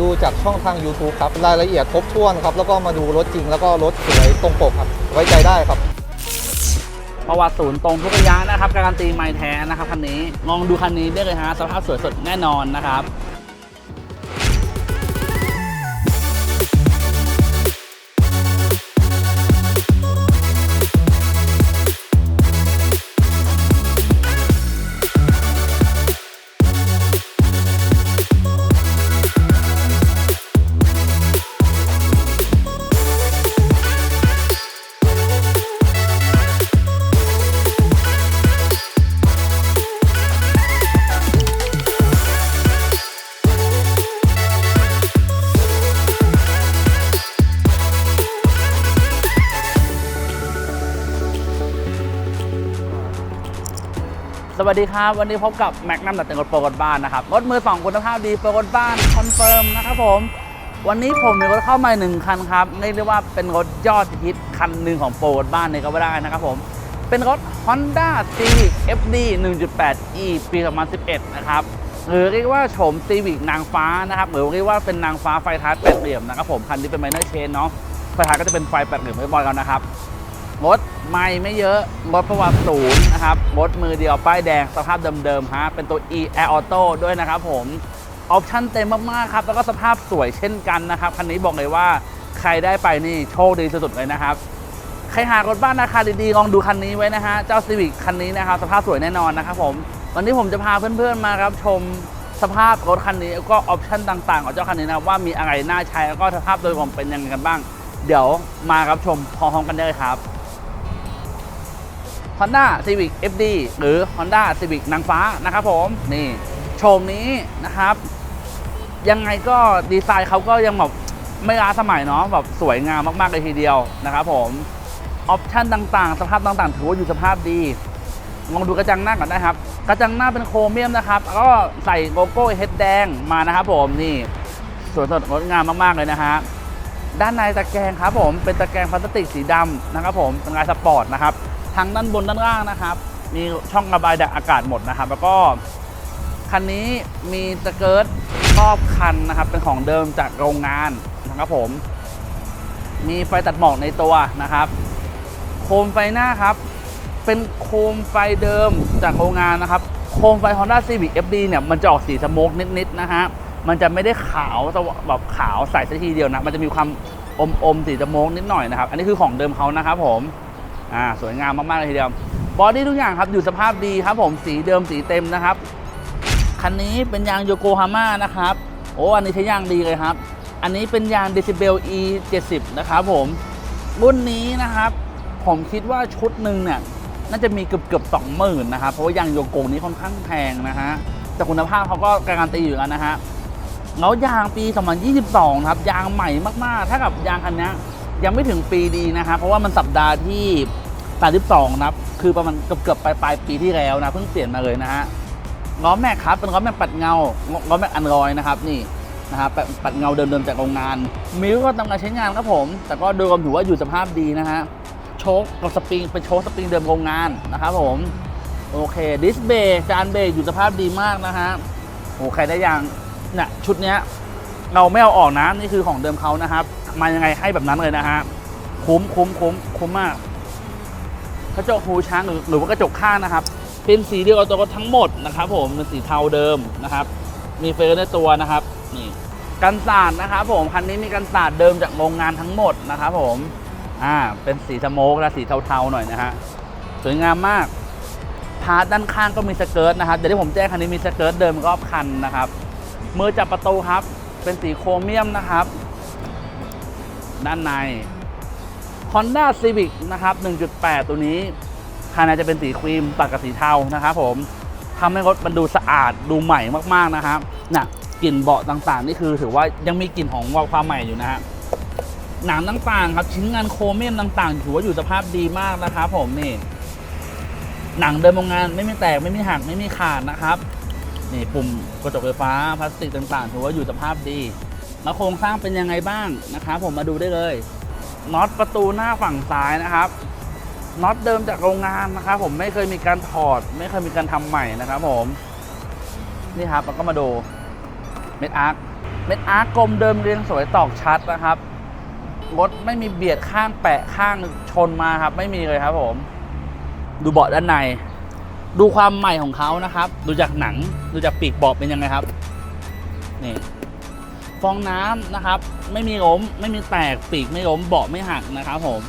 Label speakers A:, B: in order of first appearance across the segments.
A: ดูจากช่องทาง YouTube ครับ รายละเอียดครบถ้วนครับ แล้วก็มาดูรถจริง แล้วก็รถสวยตรงปกครับ ไว้ใจได้ครับ
B: ประวัติศูนย์ตรงทุกระยะนะครับ การันตีไม่แท้นะครับคันนี้ ลองดูคันนี้ได้เลยฮะ สภาพสวยสดแน่นอนนะครับ วัสดีครับ วันนี้พบกับแม็กนัมดัดเต็งรถโปรกดบ้านนะครับรถมือสองคุณภาพดีโปรกดบ้านคอนเฟิร์มนะครับผม วันนี้ผมมีรถเข้ามาหนึ่งคันครับเรียกได้ว่าเป็นรถยอดฮิตคันหนึ่งของโปรกดบ้านเลยก็ว่าได้นะครับผม เป็นรถ Honda Civic FD 1.8e ปี 2011 นะครับหรือเรียกว่าโฉม Civic นางฟ้านะครับหรือเรียกว่าเป็นนางฟ้าไฟท้ายแปดเหลี่ยมนะครับผมคันนี้เป็นไมเนอร์เชนเนาะไฟท้ายก็จะเป็นไฟแปดเหลี่ยมไว้บอยกันนะครับ รถไม่ไม่เยอะรถประวัติศูนย์นะครับรถมือเดียวป้ายแดงสภาพเดิมๆฮะเป็นตัว e air auto ด้วยนะครับผมออปชั่นเต็มมากๆครับแล้วก็สภาพสวยเช่นกันนะครับคันนี้บอกเลยว่าใครได้ไปนี่โชคดีสุดๆเลยนะครับใครหารถบ้านราคาดีๆลองดูคันนี้ไว้นะฮะเจ้า Civic คันนี้นะครับสภาพสวยแน่นอนนะครับผมวันนี้ผมจะพาเพื่อนๆมารับชมสภาพรถคันนี้แล้วก็ออปชั่นต่างๆของเจ้าคันนี้นะว่ามีอะไรน่าใช้แล้วก็สภาพโดยรวมเป็นยังไงกันบ้าง เดี๋ยวมารับชมพร้อมๆกันได้เลยครับ Honda Civic FD หรือ Honda Civic นางฟ้านะครับผมนี่โฉมนี้นะครับ ยังไงก็ดีไซน์เขาก็ยังแบบไม่ล้าสมัยเนาะแบบสวยงามมาก ๆ เลยทีเดียวนะครับผมออปชั่นต่างๆ สภาพต่างๆ ถือว่าอยู่สภาพดีลองดูกระจังหน้าก่อนนะครับ กระจังหน้าเป็นโครเมียมนะครับ แล้วก็ใส่โลโก้เฮดแดงมานะครับผมนี่สวยสดงดงามมากๆเลยนะฮะด้านในตะแกรงครับผมเป็นตะแกรงพลาสติกสีดำนะครับผมเป็นลายสปอร์ตนะครับ ทั้งด้านบนด้านล่างนะครับ มีช่องระบายอากาศหมดนะครับ แล้วก็คันนี้มีสเกิร์ตครอบคันนะครับ เป็นของเดิมจากโรงงานนะครับผม มีไฟตัดหมอกในตัวนะครับ โคมไฟหน้าครับ เป็นโคมไฟเดิมจากโรงงานนะครับ โคมไฟ Honda Civic FD เนี่ยมันจะออกสีสโมกนิดๆนะฮะมันจะไม่ได้ขาวแบบขาวใสสัทีเดียวนะ มันจะมีความอมอมๆสีสโมกนิดหน่อยนะครับ อันนี้คือของเดิมเขานะครับผม อ่าสวยงามมากๆเลยทีเดียวบอดี้ทุกอย่างครับอยู่สภาพดีครับผมสีเดิมสีเต็มนะครับคันนี้เป็นยางโยโกฮาม่านะครับโอ้อันนี้ใช้ยางดีเลยครับ อันนี้เป็นยาง Decibel E 70นะครับผมรุ่นนี้นะครับ ผมคิดว่าชุดหนึ่งเนี่ยน่าจะมีเกือบเกือบสองหมื่นนะครับเพราะว่ายางโยโกนี้ค่อนข้างแพงนะฮะแต่คุณภาพเขาก็การันตีอยู่แล้วนะฮะแล้วยางปี 2022 ครับ ยางใหม่มาก ๆ ถ้ากับยางคันนี้ยังไม่ถึงปีดีนะฮะเพราะว่ามันสัปดาห์ที่ 32นะครับคือประมาณเกือบเกือบปลายปลายปีที่แล้วนะเพิ่งเปลี่ยนมาเลยนะฮะล้อแม็กครับเป็นล้อแม็กปัดเงาล้อแม็กอันรอยนะครับนี่นะครับปัดปัดเงาเดิมๆจากโรงงาน มิวก็ทำการใช้งานครับผม แต่ก็โดยรวมถือว่าอยู่สภาพดีนะฮะโชคกับสปริงเป็นโชคสปริงเดิมโรงงานนะครับผมโอเคดิสเบรกจานเบรกอยู่สภาพดีมากนะฮะโอ้ใครได้ยังเนี่ยชุดเนี้ยเราไม่เอาออกนะนี่คือของเดิมเขานะครับ มายังไงให้แบบนั้นเลยนะฮะคุ้มคุ้มคุ้มคุ้มมาก กระจกหูช้างหรือหรือว่ากระจกข้างนะครับ เป็นสีเดียวกับตัวรถทั้งหมดนะครับ ผมเป็นสีเทาเดิมนะครับ มีเฟรในตัวนะครับนี่กันสาดนะครับผมคันนี้มีกันสาดเดิมจากโรงงานทั้งหมดนะครับผมอ่าเป็นสีสโมกและสีเทาๆหน่อยนะฮะสวยงามมากพาร์ทด้านข้างก็มีสเกิร์ตนะครับเดี๋ยวที่ผมแจ้งคันนี้มีสเกิร์ตเดิมรอบคันนะครับมือจับประตูครับ เป็นสีโครเมียมนะครับ ด้านใน Honda Civic นะครับ 1.8 ตัวนี้ภายในจะเป็นสีครีมตัดกับสีเทานะครับผมทำให้รถมันดูสะอาดดูใหม่มากๆนะครับน่ะกลิ่นเบาะต่างๆ นี่คือถือว่ายังมีกลิ่นของความใหม่อยู่นะฮะหนังต่างๆ ครับชิ้นงานโครเมียมต่าง ๆ ถือว่าอยู่สภาพดีมากนะครับผมนี่หนังเดิมโรงงานไม่มีแตกไม่มีหักไม่มีขาดนะครับนี่ปุ่มกระจกไฟฟ้าพลาสติกต่างๆ ถือว่าอยู่สภาพดีแล้วโครงสร้างเป็นยังไงบ้างนะครับผมมาดูได้เลย น็อตประตูหน้าฝั่งซ้ายนะครับน็อตเดิมจากโรงงานนะครับผมไม่เคยมีการถอด ไม่เคยมีการทำใหม่นะครับผมนี่ครับแล้วก็มาดูเม็ดอาร์คเม็ดอาร์กกลมเดิมเรียงสวยตอกชัดนะครับรถไม่มีเบียดข้างแปะข้างชนมาครับ ไม่มีเลยครับผม ดูเบาะด้านใน ดูความใหม่ของเขานะครับ ดูจากหนังดูจากปีกเบาะเป็นยังไงครับ นี่ ฟองน้ำนะครับ ไม่มีล้ม ไม่มีแตกปีกไม่ล้มเบาะไม่หักนะครับผม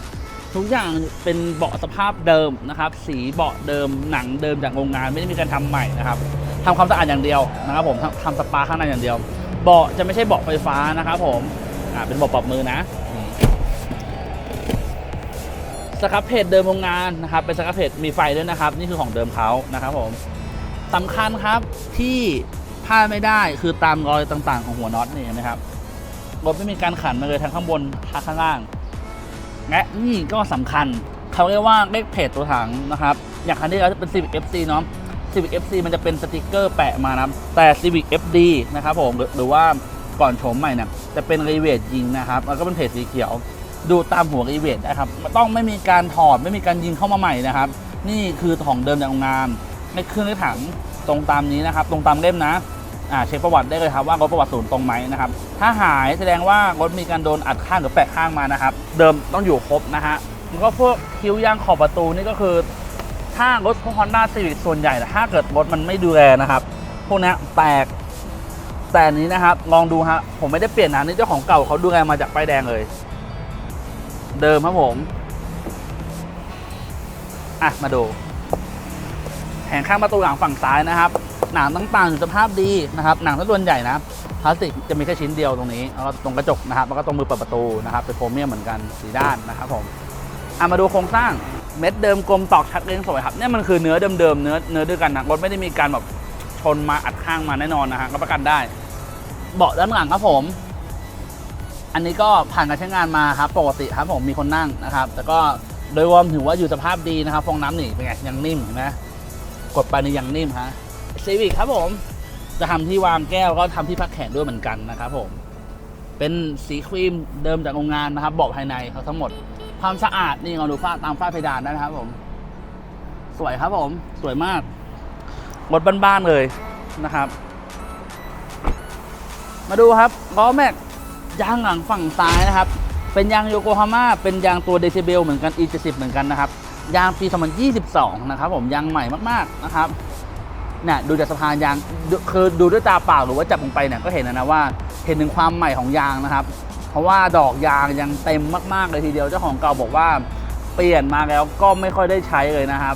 B: ทุกอย่างเป็นเบาะสภาพเดิมนะครับ สีเบาะเดิมหนังเดิมจากโรงงานไม่ได้มีการทำใหม่นะครับทำความสะอาดอย่างเดียวนะครับผมทำสปาข้างในอย่างเดียว เบาะจะไม่ใช่เบาะไฟฟ้านะครับผมอ่าเป็นเบาะปรับมือนะสครับเพจเดิมโรงงานนะครับเป็นสครับเพจมีไฟด้วยนะครับ นี่คือของเดิมเขานะครับผมสำคัญครับที่าดไม่ได้คือตามรอยต่างๆ ของหัวน็อตนี่เห็นะครับรถไม่มีการขันมาเลยทั้งข้างบนทั้งข้างล่าง และนี่ก็สำคัญเขาเรียกว่าเลขเพจตัวถังนะครับ อย่างคันที่เราจะเป็น Civic FC เนาะ Civic FC มันจะเป็นสติกเกอร์แปะมานะแต่ Civic FD นะครับผมหรือว่าก่อนโฉมใหม่เนี่ยจะเป็นรีเวทยิงนะครับแล้วก็เป็นเพจสีเขียว ดูตามหัวรีเวทนะครับต้องไม่มีการถอดไม่มีการยิงเข้ามาใหม่นะครับ นี่คือของเดิมจากโรงงานในเครื่องในถังตรงตามนี้นะครับ ตรงตามเล่มนะ เช็คประวัติได้เลยครับว่ารถประวัติศูนย์ตรงไหมนะครับถ้าหายแสดงว่ารถมีการโดนอัดข้างหรือแปะข้างมานะครับ เดิมต้องอยู่ครบนะฮะแล้วก็พวกคิ้วยางขอบประตูนี่ก็คือถ้ารถพวก Honda Civic ส่วนใหญ่ถ้าเกิดรถมันไม่ดูแลนะครับ พวกนี้แตกแต่นนี้นะครับลองดูฮะผมไม่ได้เปลี่ยนนะนี่เจ้าของเก่าเขาดูแลมาจากป้ายแดงเลย เดิมครับผมอะมาดูแผงข้างประตูหลังฝั่งซ้ายนะครับ หนังต่างๆอยู่สภาพดีนะครับหนังถ้าส่วนใหญ่นะพลาสติกจะมีแค่ชิ้นเดียวตรงนี้แล้วก็ตรงกระจกนะครับแล้วก็ตรงมือเปิดประตูนะครับเป็นโครเมียมเหมือนกันสีด้านนะครับผมเอะมาดูโครงสร้างเม็ดเดิมกลมตอกชัดเรียงสวยครับเนี่ยมันคือเนื้อเดิมๆเนื้อเนื้อด้วยกันนะรถไม่ได้มีการแบบชนมาอัดข้างมาแน่นอนนะฮะรับประกันได้ เบาะด้านหลังครับผม อันนี้ก็ผ่านการใช้งานมาครับปกติครับผมมีคนนั่งนะครับ แต่ก็โดยรวมถือว่าอยู่สภาพดีนะครับฟองน้ำนี่เป็นไงยังนิ่มเห็นไหมกดไปนี่ยังนิ่มฮะ ซีวิกครับผม จะทำที่วางแก้วก็ทำที่พักแขนด้วยเหมือนกันนะครับผม เป็นสีครีมเดิมจากโรงงานนะครับเบอกภายในเขาทั้งหมด ความสะอาดนี่เราดูฝ้าตามฝ้าเพดานได้นะครับผม สวยครับผม สวยมากรถบ้านๆเลยนะครับ มาดูครับล้อแม็กยางหลังฝั่งซ้ายนะครับ เป็นยางโยโกฮาม่าเป็นยางตัวเดซิเบลเหมือนกัน E70 เหมือนกันนะครับ ยางปี 2022 นะครับผมยางใหม่มากๆนะครับ เนี่ยดูจากสะพานยางคือดูด้วยตาเปล่าหรือว่าจับลงไปเนี่ยก็เห็นนะว่าเห็นถึงความใหม่ของยางนะครับ เพราะว่าดอกยางยังเต็มมากๆเลยทีเดียวเจ้าของเก่าบอกว่า เปลี่ยนมาแล้วก็ไม่ค่อยได้ใช้เลยนะครับ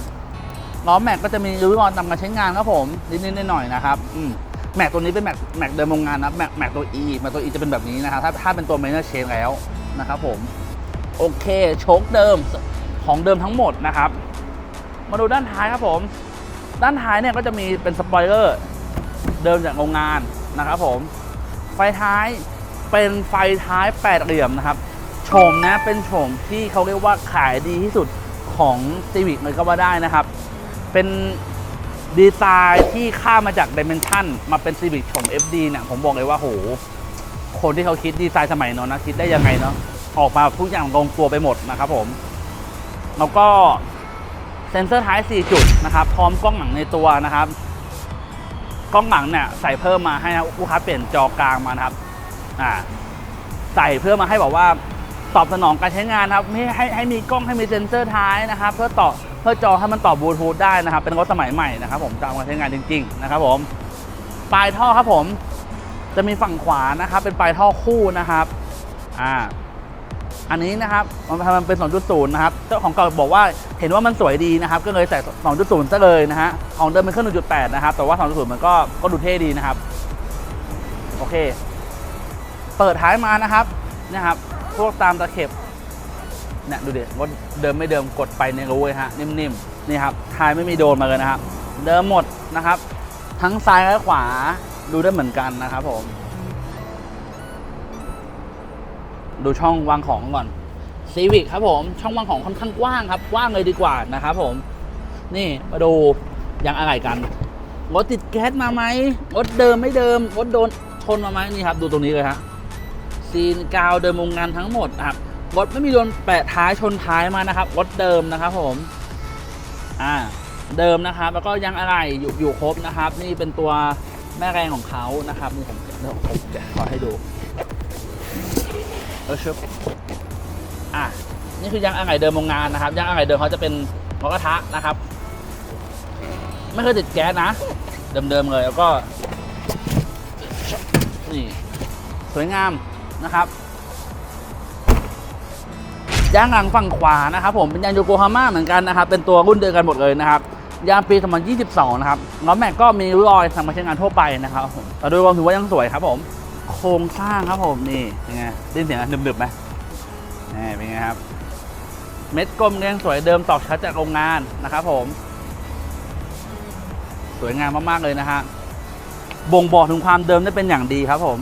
B: ล้อแม็กก็จะมีริ้วรอยตามการใช้งานครับผมนิดๆหน่อยๆนะครับอืมแม็กตัวนี้เป็นแม็กแม็กเดิมโรงงานนะแม็กแม็กตัว E แม็กตัว E จะเป็นแบบนี้นะครับถ้าถ้าเป็นตัว minor chain แล้วนะครับผมโอเคโชคเดิมของเดิมทั้งหมดนะครับ มาดูด้านท้ายครับผม ด้านท้ายเนี่ยก็จะมีเป็นสปอยเลอร์เดิมจากโรงงานนะครับผม ไฟท้ายเป็นไฟท้ายแปดเหลี่ยมนะครับโฉมนะเป็นโฉมที่เขาเรียกว่าขายดีที่สุดของ Civic เลยก็ว่าได้นะครับ เป็นดีไซน์ที่ข้ามาจาก Dimension มาเป็น Civic โฉม FD เนี่ยผมบอกเลยว่าโห คนที่เขาคิดดีไซน์สมัยนั้นนะคิดได้ยังไงเนาะออกมาทุกอย่างลงตัวไปหมดนะครับผม แล้วก็ เซ็นเซอร์ท้าย 4 จุดนะครับ พร้อมกล้องหลังในตัวนะครับ กล้องหลังเนี่ยใส่เพิ่มมาให้นะลูกค้าเปลี่ยนจอกลางมานะครับอ่าใส่เพื่อมาให้บอกว่าตอบสนองการใช้งานครับให้ให้ให้มีกล้องให้มีเซ็นเซอร์ท้ายนะครับ เพื่อต่อเพื่อจอให้มันต่อบลูทูธได้นะครับ เป็นรถสมัยใหม่นะครับ ผมตามการใช้งานจริง ๆ นะครับ ผมปลายท่อครับผม จะมีฝั่งขวานะครับ เป็นปลายท่อคู่นะครับ อ่า อันนี้นะครับมันมันเป็น 2.0 นะครับ เจ้าของเก่าบอกว่าเห็นว่ามันสวยดีนะครับ ก็เลยใส่2.0 ซะเลยนะฮะ ของเดิมเป็นเครื่อง 1.8 นะครับ แต่ว่า 2.0 มันก็ก็ดูเท่ดีนะครับ โอเค เปิดท้ายมานะครับ นะครับ พวกตามตะเข็บเนี่ยดูดิว่าเดิมไม่เดิมกดไปในรู้เลยฮะ นิ่มๆ นี่ครับ ท้ายไม่มีโดนมาเลยนะครับ เดิมหมดนะครับ ทั้งซ้ายและขวาดูได้เหมือนกันนะครับผม ดูช่องวางของก่อนซีวิ c ครับผม ช่องวางของค่อนข้างกว้างครับกว้างเลยดีกว่านะครับผม นี่มาดูยางอะไรกันรถติดแก๊สมาไหมรถเดิมไม่เดิมรถโดนชนมาไหมนี่ครับ ดูตรงนี้เลยฮะซีนกาวเดิมโรงงานทั้งหมดครับรถไม่มีโดนแปะท้ายชนท้ายมานะครับรถเดิมนะครับผมอ่าเดิมนะครับ แล้วก็ยังอะไรอยู่อยู่ครบนะครับ นี่เป็นตัวแม่แรงของเขานะครับนี่ผมเดี๋ยวผมจะขอให้ดู เออชึบอะนี่คือยางอะไหล่เดิมโรงงานนะครับยางอะไหล่เดิมเขาจะเป็นหมอกระทะนะครับ ไม่เคยติดแก๊สนะ เดิมๆเลย แล้วก็นี่สวยงามนะครับยางหลังฝั่งขวานะครับผมเป็นยางโยโกฮาม่าเหมือนกันนะครับ เป็นตัวรุ่นเดียวกันหมดเลยนะครับยางปี 2022 นะครับล้อแม็กก็มีรอยทำมาใช้งานทั่วไปนะครับผมแต่โดยรวมถือว่ายังสวยครับผม โครงสร้างครับผมนี่เป็นไงได้นเสียงหนึบๆไหมนี่เป็นไงครับ เม็ดกลมเรียงสวยเดิมตอกชัดจากโรงงานนะครับผม สวยงามมากๆเลยนะฮะบ่งบอกถึงความเดิมได้เป็นอย่างดีครับผม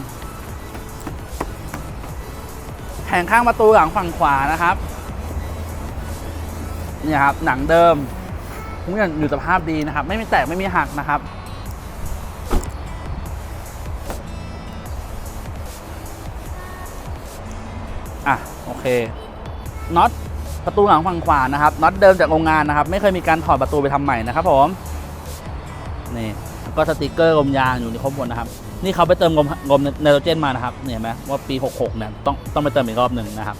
B: แผงข้างประตูหลังฝั่งขวานะครับเนี่ยครับหนังเดิมทุกอย่างอยู่สภาพดีนะครับ ไม่มีแตกไม่มีหักนะครับ อะโอเคน็อตประตูหลังฝั่งขวานะครับน็อตเดิมจากโรงงานนะครับ ไม่เคยมีการถอดประตูไปทำใหม่นะครับผมนี่ก็สติกเกอร์ลมยางอยู่ในครบหมดนะครับ นี่เขาไปเติมลมลมไนโตรเจนมานะครับเนี่ยเห็นไหมว่าปี 66เนี่ยต้องต้องไปเติมอีกรอบหนึ่งนะครับ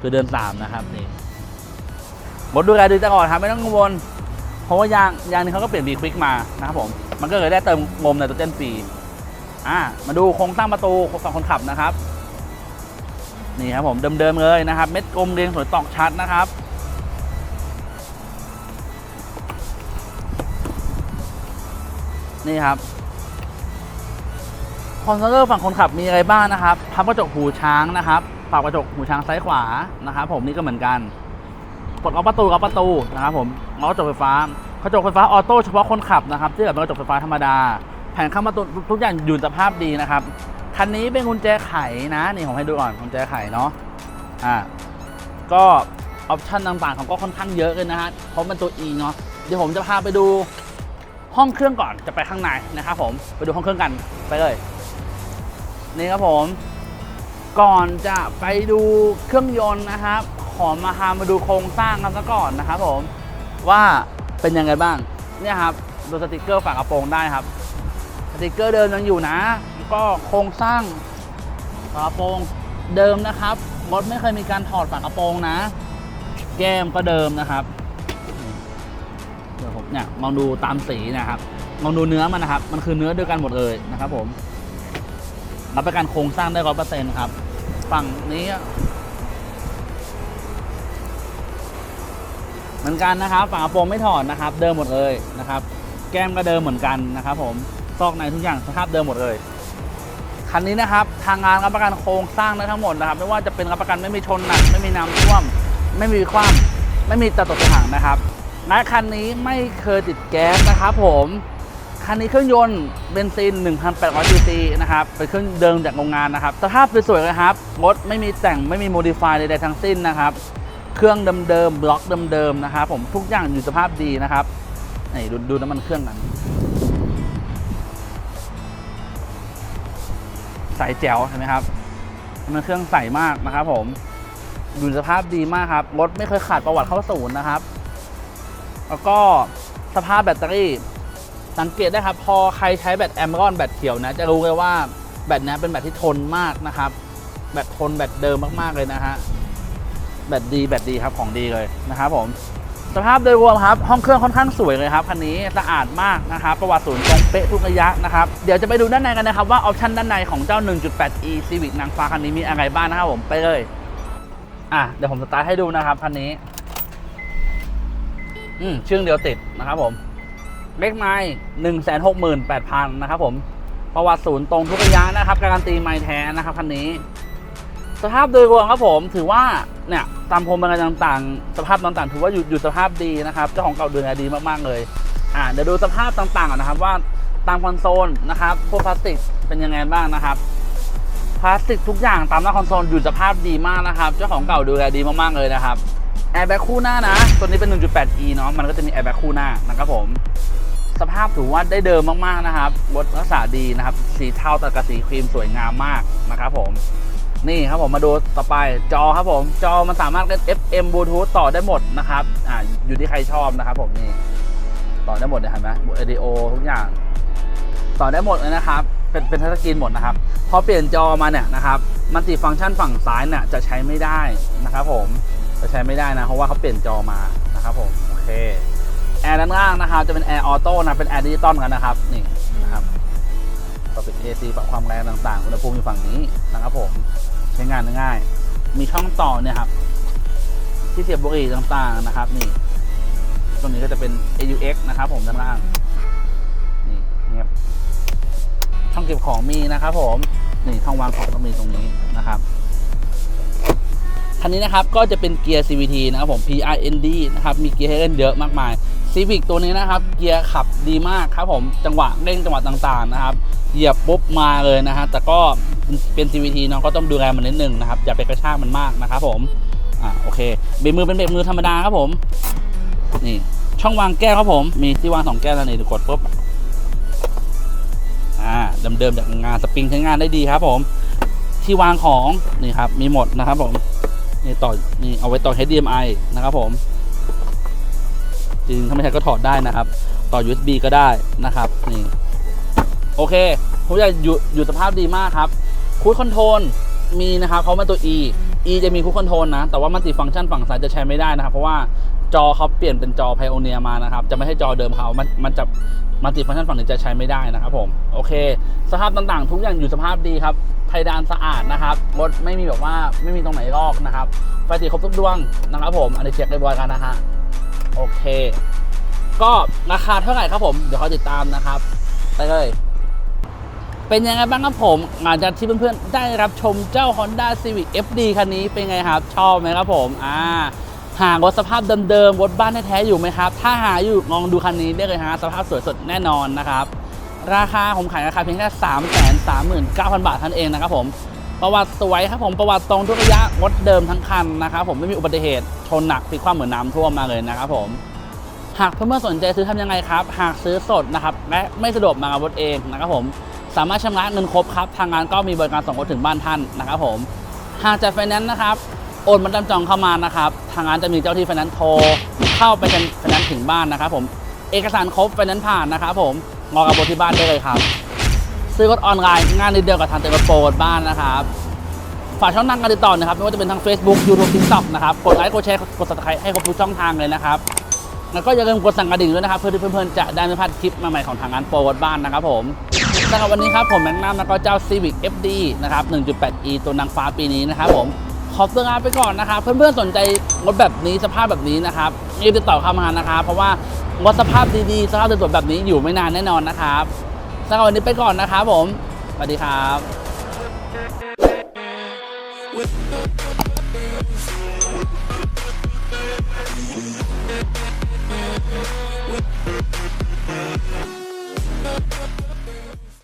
B: คือเดือน3นะครับนี่หมดดูแลดูตลอดครับไม่ต้องกังวลเพราะว่ายางยางนี้เขาก็เปลี่ยนบีควิกมานะครับผมมันก็เลยได้เติมลมไนโตรเจนฟรีอ่ามาดูโครงสร้างประตูฝั่งคนขับนะครับ นี่ครับผมเดิมๆเลยนะครับ เม็ดกลมเรียงสวยตอกชัดนะครับนี่ครับคอนโซลเลอร์ฝั่งคนขับมีอะไรบ้างนะครับพับกระจกหูช้างนะครับปรับกระจกหูช้างซ้ายขวานะครับ ผมนี่ก็เหมือนกันปลดล็อกประตูล็อกประตูนะครับ ผมล็อกกระจกไฟฟ้ากระจกไฟฟ้าออโต้เฉพาะคนขับนะครับที่แบบเป็นกระจกไฟฟ้าธรรมดา แผงข้างประตูทุกอย่างอยู่ในสภาพดีนะครับ คันนี้เป็นกุญแจไขนะนี่ผมให้ดูก่อนกุญแจไขเนาะอ่าก็ออปชันต่างๆของก็ค่อนข้างเยอะเลยนะฮะเพราะมันตัว E เนาะเดี๋ยวผมจะพาไปดูห้องเครื่องก่อนจะไปข้างในนะครับผมไปดูห้องเครื่องกันไปเลย นี่ครับผม ก่อนจะไปดูเครื่องยนต์นะครับขอมาพามาดูโครงสร้างกันซะก่อนนะครับผมว่าเป็นยังไงบ้างเนี่ยครับดูสติกเกอร์ฝากระโปรงได้ครับ ติกเกอร์เดิมยังอยู่นะ ก็โครงสร้างฝากระโปรงเดิมนะครับ รถไม่เคยมีการถอดฝากระโปรงนะ แก้มก็เดิมนะครับ เดี๋ยวผมเนี่ยมองดูตามสีนะครับมองดูเนื้อมันนะครับ มันคือเนื้อเดียวกันหมดเลยนะครับผมรับประกันโครงสร้างได้ร้อยเปอร์เซ็นต์ครับ ฝั่งนี้เหมือนกันนะครับฝั่งกระโปรงไม่ถอดนะครับ เดิมหมดเลยนะครับ แก้มก็เดิมเหมือนกันนะครับผม ซอกในทุกอย่างสภาพเดิมหมดเลยคันนี้นะครับทางงานรับประกันโครงสร้างได้ทั้งหมดนะครับ ไม่ว่าจะเป็นรับประกันไม่มีชนหนักไม่มีน้ำท่วม ไม่มีคว่ำไม่มีตะตกตะถังนะครับและคันนี้ไม่เคยติดแก๊สนะครับผมคันนี้เครื่องยนต์เบนซิน 1,800 cc นะครับเป็นเครื่องเดิมจากโรงงานนะครับสภาพสวยๆเลยครับรถไม่มีแต่งไม่มีโมดิฟายใดๆทั้งสิ้นนะครับ เครื่องเดิมๆบล็อกเดิมๆนะครับผมทุกอย่างอยู่สภาพดีนะครับนี่ดูดูน้ำมันเครื่องกัน ใสแจ๋วเห็นไหมครับมันเครื่องใสมากนะครับผมอยู่สภาพดีมากครับรถไม่เคยขาดประวัติเข้าศูนย์นะครับ แล้วก็สภาพแบตเตอรี่ สังเกตได้ครับ พอใครใช้แบตแอมรอนแบตเขียวนะจะรู้เลยว่าแบตเนี้ยเป็นแบตที่ทนมากนะครับ แบตทนแบตเดิมมากๆเลยนะฮะแบตดีแบตดีครับของดีเลยนะครับผม สภาพโดยรวมครับ ห้องเครื่องค่อนข้างสวยเลยครับคันนี้สะอาดมากนะครับ ประวัติศูนย์ตรงเป๊ะทุกระยะนะครับ เดี๋ยวจะไปดูด้านในกันนะครับ ว่าออปชันด้านในของเจ้า 1.8e Civic นางฟ้าคันนี้มีอะไรบ้างนะครับผมไปเลยอะเดี๋ยวผมสตาร์ทให้ดูนะครับคันนี้ อืมเชื่องเดียวติดนะครับผมเลขไม้หนึ่งแสนหกหมื่นแปดพันนะครับผมประวัติศูนย์ตรงทุกระยะนะครับ การันตีไม้แท้นะครับคันนี้ สภาพโดยรวมครับผมถือว่าเนี่ย ตามพรมบรรต่างๆ สภาพต่างๆ ถือว่าอยู่อยู่สภาพดีนะครับ เจ้าของเก่าดูแลดีมากๆเลยอ่าเดี๋ยวดูสภาพต่างๆก่อนนะครับว่าตามคอนโซลนะครับพวกพลาสติกเป็นยังไงบ้างนะครับพลาสติกทุกอย่างตามหน้าคอนโซลอยู่สภาพดีมากนะครับ เจ้าของเก่าดูแลดีมากๆเลยนะครับแอร์แบ็คคู่หน้านะ ตัวนี้เป็น 1.8e เนาะมันก็จะมีแอร์แบ็คคู่หน้านะครับผมสภาพถือว่าได้เดิมมากๆนะครับรถรักษาดีนะครับ สีเทาตัดกับสีครีมสวยงามมากนะครับผม นี่ครับผมมาดูต่อไปจอครับผมจอมันสามารถเล่น FM Bluetooth ต่อได้หมดนะครับอ่าอยู่ที่ใครชอบนะครับผมนี่ต่อได้หมดเลยเห็นไหม audio ทุกอย่าง ต่อได้หมดเลยนะครับ เป็นเป็นทัชสกรีนหมดนะครับพอเปลี่ยนจอมาเนี่ยนะครับมันติฟังก์ชันฝั่งซ้ายเนี่ยจะใช้ไม่ได้นะครับผมจะใช้ไม่ได้นะเพราะว่าเขาเปลี่ยนจอมานะครับผมโอเคแอร์ด้านล่างนะครับจะเป็นแอร์ออโต้นะเป็นแอร์ดิจิตอลกันนะครับนี่ ก็เป็น AC ปรับความแรงต่างๆอุณหภูมิอยู่ฝั่งนี้นะครับผมใช้งานง่าย มีช่องต่อเนี่ยครับ ที่เสียบบุหรี่ต่างๆนะครับ นี่ ตรงนี้ก็จะเป็น AUX นะครับ ผมด้านล่างนี่เงียบช่องเก็บของมีนะครับ ผมนี่ช่องวางของต้องมีตรงนี้นะครับคันนี้นะครับก็จะเป็นเกียร์ CVT นะครับผม PRND นะครับ มีเกียร์ให้เล่นเยอะมากมาย Civic ตัวนี้นะครับ เกียร์ขับดีมากครับผมจังหวะเร่งจังหวะต่างๆนะครับ เหยียบปุ๊บมาเลยนะฮะแต่ก็เป็น CVT เนาะก็ต้องดูแลมันนิดนึงนะครับ อย่าไปกระชากมันมากนะครับผมอ่าโอเคเบรกมือเป็นเบรกมือธรรมดาครับผมนี่ช่องวางแก้วครับผมมีที่วางสองแก้วแล้วนี่กดปุ๊บอ่าเดิมๆจากงานสปริงใช้งานได้ดีครับผม ที่วางของนี่ครับมีหมดนะครับผมนี่ต่อนี่เอาไว้ต่อ HDMI นะครับผม จริงๆถ้าไม่ใช่ก็ถอดได้นะครับ ต่อ USB ก็ได้นะครับนี่โอเคผมอยากอยู่อยู่สภาพดีมากครับคูดคอนโทรลมีนะครับเขามาตัว E E จะมีคูดคอนโทรลนะ แต่ว่ามันติฟังก์ชันฝั่งซ้ายจะใช้ไม่ได้นะครับ เพราะว่าจอเขาเปลี่ยนเป็นจอ Pioneer มานะครับ จะไม่ใช่จอเดิมเขามันมันจะมันติฟังก์ชันฝั่งนี้จะใช้ไม่ได้นะครับผม โอเค สภาพต่างๆ ทุกอย่างอยู่สภาพดีครับเพดานสะอาดนะครับ รถไม่มีแบบว่าไม่มีตรงไหนลอกนะครับ ไฟติดครบทุกดวงนะครับผม อันนี้เช็คเรียบร้อยกันนะฮะ โอเค ก็ราคาเท่าไหร่ครับผม เดี๋ยวเขาติดตามนะครับ ไปเลย เป็นยังไงบ้างครับผมหลังจากที่เพื่อนๆ ได้รับชมเจ้า Honda Civic FD คันนี้เป็นไงครับ ชอบไหมครับผมอ่าหากรถสภาพเดิมๆรถบ้านแท้ๆอยู่ไหมครับ ถ้าหาอยู่ลองดูคันนี้ได้เลยฮะสภาพสวยสดแน่นอนนะครับ ราคาผมขายราคาเพียงแค่ 3 3 9 0 0 0 บาทเท่านเองนะครับผม ประวัติสวยครับผมประวัติตรงทุกระยะรถเดิมทั้งคันนะครับผมไม่มีอุบัติเหตุชนหนักพลิกคว่ำเหมือนน้ำท่วมมาเลยนะครับผมหากเพื่อนๆสนใจซื้อทำยังไงครับ หากซื้อสดนะครับและไม่สะดวกมากับรถเองนะครับผมสามารถชำระเงินครบครับทางงานก็มีบริการส่งรถถึงบ้านท่านนะครับผมหากจะไฟแนนซ์นะครับโอนมาจำจองเข้ามานะครับทางงานจะมีเจ้าที่ไฟแนนซ์โทรเข้าไปเป็นไฟแนนซ์ถึงบ้านนะครับผมเอกสารครบไฟแนนซ์ผ่านนะครับผมรอกับบที่บ้านได้เลยครับ ซื้อรถออนไลน์ง่ายนิดเดียวกับทางเต็มโปรบ้านนะครับฝากช่องทางการติดต่อนะครับไม่ว่าจะเป็นทาง Facebook YouTube TikTok นะครับกดไลค์กดแชร์กด subscribe ให้ครบทุกช่องทางเลยนะครับแล้วก็อย่าลืมกดสั่งกระดิ่งด้วยนะครับ เพื่อที่เพื่อนๆจะได้ไม่พลาดคลิปใหม่ๆของทางงานโปรรถบ้านนะครับผมสำหรับวันนี้ครับผมแม็กนัมแล้วก็เจ้า Civic FD นะครับ 1.8e ตัวนางฟ้าปีนี้นะครับผมขอตัวลาไปก่อนนะครับเพื่อนๆสนใจรถแบบนี้สภาพแบบนี้นะครับรีบติดต่อเข้ามานะครับเพราะว่ารถสภาพดีๆสภาพสวยๆแบบนี้อยู่ไม่นานแน่นอนนะครับ สำหรับวันนี้ไปก่อนนะครับผม สวัสดีครับ
C: With